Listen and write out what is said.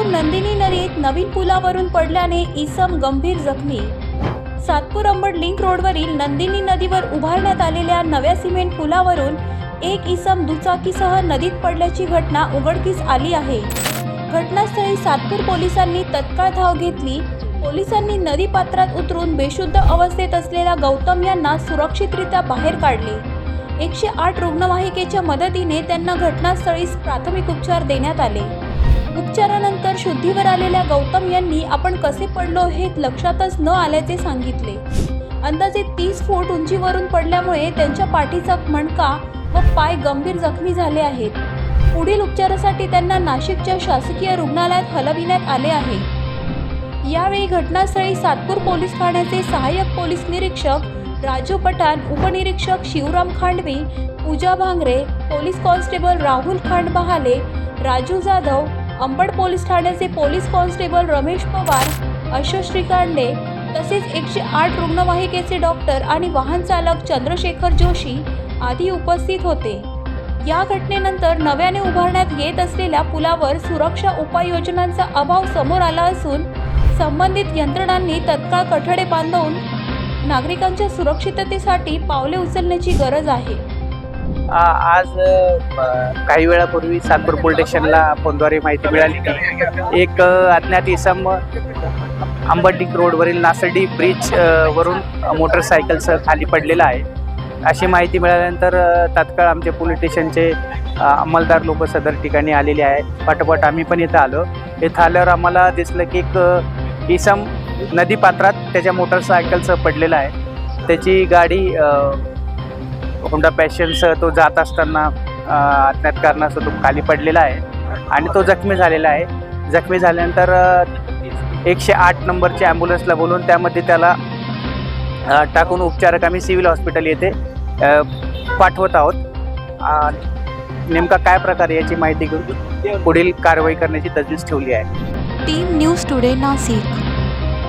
सातपूर नंदिनी नदीत नवीन पुलावरून पडल्याने इसम गंभीर जखमी. सातपूर अंबड लिंक रोडवरील नंदिनी नदीवर उभारण्यात आलेल्या नव्या सिमेंट पुलावरून एक इसम दुचाकीसह नदीत पडल्याची घटना उघडकीस आली आहे. घटनास्थळी सातपूर पोलिसांनी तत्काळ धाव घेतली. पोलिसांनी नदी पात्रात उतरून बेशुद्ध अवस्थेत असलेल्या गौतम यांना सुरक्षितरित्या बाहेर काढले. एकशे आठ रुग्णवाहिकेच्या मदतीने त्यांना घटनास्थळीस प्राथमिक उपचार देण्यात आले. त्यानंतर शुद्धीवर आलेल्या गौतम यांनी आपण कसे पडलो हे लक्षातच न आल्याचे सांगितले. अंदाजे तीस फूट उंचीवरून पडल्यामुळे त्यांच्या पाठीचा मणका व पाय गंभीर जखमी झाले आहेत. पुढील उपचारासाठी त्यांना नाशिकच्या शासकीय रुग्णालयात हलविण्यात आले आहे. यावेळी घटनास्थळी सातपूर पोलीस ठाण्याचे सहाय्यक पोलीस निरीक्षक राजू पठाण उपनिरीक्षक Shivram Khandvi Puja Bhangre police constable Rahul Khandbahale Raju Jadhav Ambad police ठाण्याचे पोलीस कॉन्स्टेबल रमेश पवार अशोक श्रीकांडे तसेच एकशे आठ रुग्णवाहिकेचे डॉक्टर आणि वाहन चालक चंद्रशेखर जोशी आदी उपस्थित होते. या घटनेनंतर नव्याने उभारण्यात येत असलेल्या पुलावर सुरक्षा उपाययोजनांचा अभाव समोर आला असून संबंधित यंत्रणांनी तत्काळ कठडे बांधून नागरिकांच्या सुरक्षिततेसाठी पावले उचलण्याची गरज आहे. आज काही वेळापूर्वी सातपूर पोलीस स्टेशनला फोनद्वारे माहिती मिळाली. की एक अज्ञात इसम अंबडिक रोडवरील नासडी ब्रिज वरून मोटरसायकलसह खाली पडलेला आहे. अशी माहिती मिळाल्यानंतर तात्काळ आमचे पोलीस स्टेशनचे अंमलदार लोक सदर ठिकाणी आलेले आहेत. पाठोपाठ आम्ही पण इथं आलो. इथं आल्यावर आम्हाला दिसलं की एक इसम नदीपात्रात त्याच्या मोटरसायकलसह पडलेला आहे. त्याची गाडी होंडा पॅशनसह तो जात असताना अ, अज्ञात कारणास्तव तो खाली पडलेला आहे. आणि तो जखमी झालेला आहे. जखमी झाल्यानंतर एकशे आठ नंबरची ॲम्ब्युलन्सला बोलून त्यामध्ये त्याला टाकून उपचारक आम्ही सिव्हिल हॉस्पिटल येथे पाठवत आहोत. नेमका काय प्रकार याची माहिती घेऊन पुढील कारवाई करण्याची तजवीज ठेवली आहे. Team news today Nashik